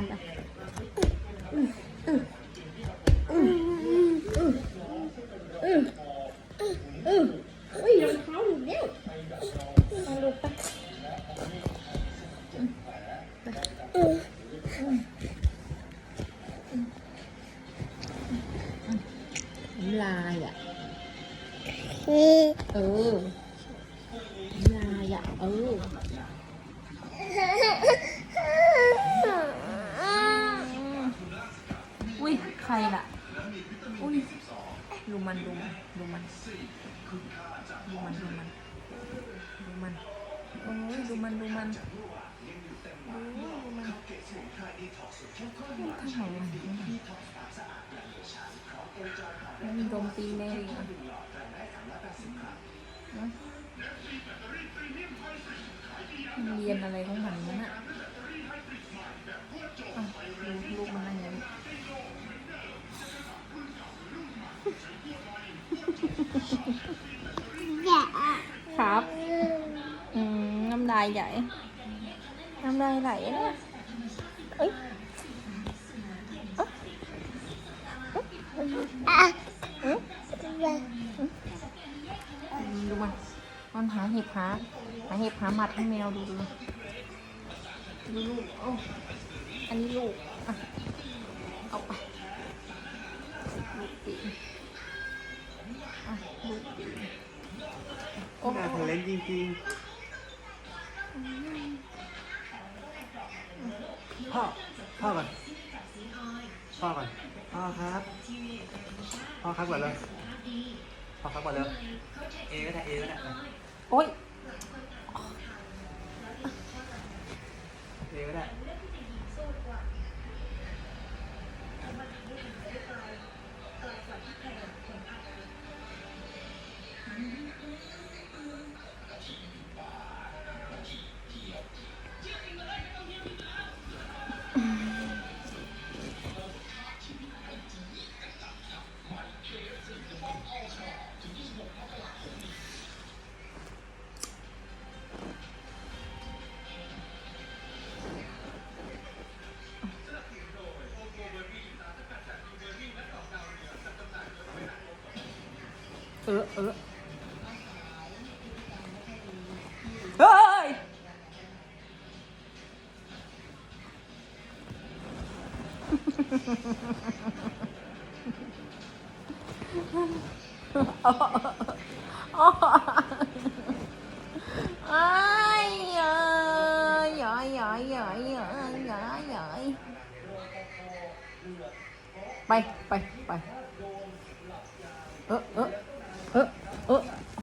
Panda. Ui, รองเท้าหลุดแล้วลองดูไปลายอ่ะ เออลายอ่ะ เออ อุ้ยดูมันดูมันดูมันดูมันดูมันดูมันโอ้ยดูมันดูมันดูดูมันทำไมมันมันมีดมตีแน่เลยอะนะมันเรียนอะไรของมันนั่นอะอะดูลูกมันนั่งอย่างนี้ อย่า ครับ อืม น้ำลายใหญ่ น้ำลายไหลนะเอ้ยอะอืมดูมันมันหาเห็บหาหาเห็บหาหมัดให้แมวดูดูดูลูกอันนี้ลูกอะ เอาไป ลูกปี อะลูกปีโอ้น่าโหทะเลนจริงๆ พ่อ พ่อก่อน พ่อก่อน พ่อครับ พ่อครับก่อนเลย พ่อครับก่อนเลย เอก็ได้เอก็ได้ โอ้ย Ờ, ờ. ơi, ừ. ơi! Ơi ơi giỏi giỏi giỏi giỏi giỏi giỏi bay bay bay. Ơ ơ 呃呃